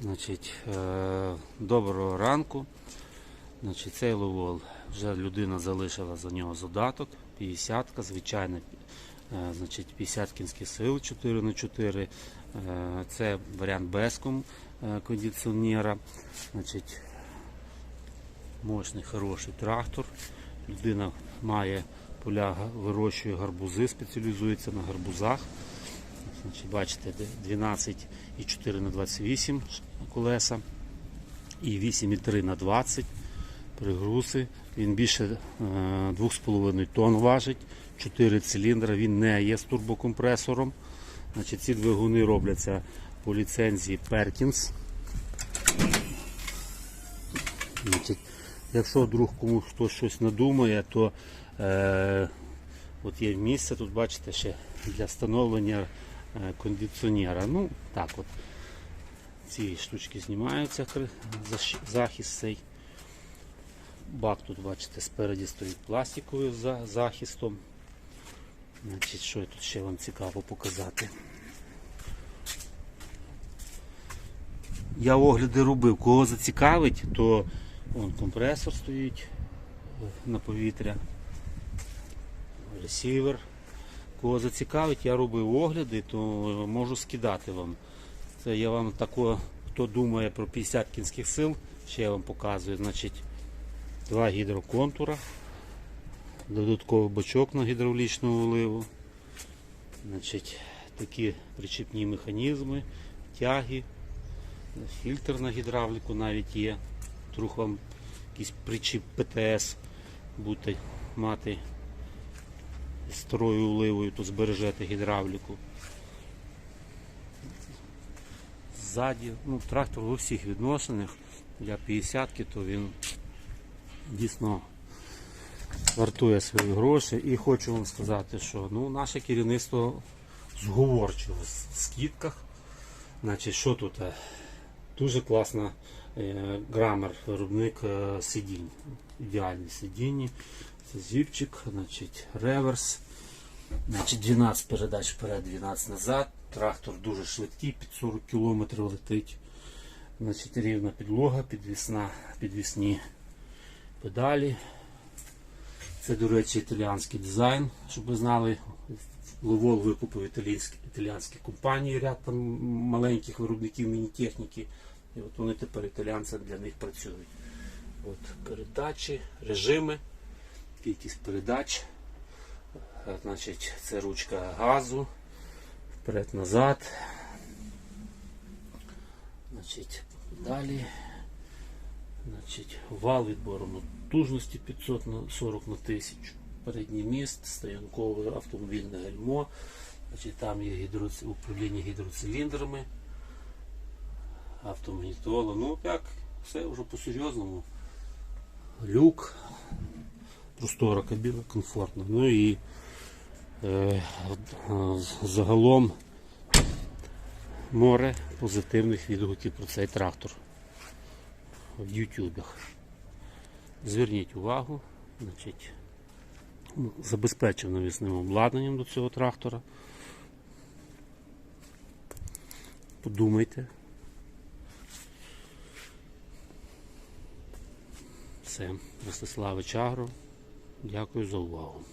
Значить, е, доброго ранку. Значить, цей ловол вже людина залишила за нього задаток. 50 звичайно, е, значить, 50 кінських сил 4 на 4 Е, Це варіант без ком- е, кондиціонера. Значить, мощний, хороший трактор. Людина має поля, вирощує гарбузи, спеціалізується на гарбузах. Значить, бачите, де 12,4 на 28 колеса і 8,3 на 20 пригрузи. Він більше е, 2,5 тонн важить, 4 циліндра, він не є з турбокомпресором. Значить, ці двигуни робляться по ліцензії Perkins. Значить, якщо вдруг комусь хтось щось надумає, то е, от є місце, тут бачите, ще для встановлення е, кондиціонера. Ну, так от. Ці штучки знімаються, захист цей. Бак тут, бачите, спереді стоїть пластиковий за захистом. Значить, що я тут ще вам цікаво показати? Я огляди робив. Кого зацікавить, то вон, компресор стоїть е, на повітря, ресівер. Кого зацікавить, я робив огляди, то можу скидати вам. Це я вам тако, хто думає про 50 кінських сил, ще я вам показую. Значить, два гідроконтура, додатковий бачок на гідравлічну вливу. Значить, такі причіпні механізми, тяги, фільтр на гідравліку навіть є. Вдруг вам якийсь причіп ПТС будете мати старою вливою, то збережете гідравліку. Ззаді, ну, трактор у всіх відношеннях для 50-ки, то він дійсно вартує свої гроші. І хочу вам сказати, що ну, наше керівництво зговорчиво в скидках. Значить, що тут? е, Дуже класна грамер, виробник е, сидінь. Ідеальні сидіння. Це зіпчик, значить, реверс. Значить, 12 передач вперед, 12 назад. Трактор дуже швидкий, під 40 км летить. Значить, рівна підлога, підвісна, підвісні педалі. Це, до речі, італіанський дизайн, щоб ви знали. Ловол викупив італійські, італіянські компанії, ряд там маленьких виробників міні-техніки. І от вони тепер італіянці для них працюють. От передачі, режими, кількість передач. Значить, це ручка газу, вперед-назад. Значить, далі. Значить, вал відбору потужності 500 на 40 на 1000. Передній міст, стоянкове автомобільне гальмо. Значить, там є гідроц... управління гідроциліндрами, автомагнітола. Ну як, все вже по-серйозному. Люк, простора кабіна, комфортно. Ну і е, загалом море позитивних відгуків про цей трактор в ютюбах. Зверніть увагу, значить, забезпечив навісним обладнанням до цього трактора. Подумайте. Все, Ростиславич Агро. Дякую за увагу.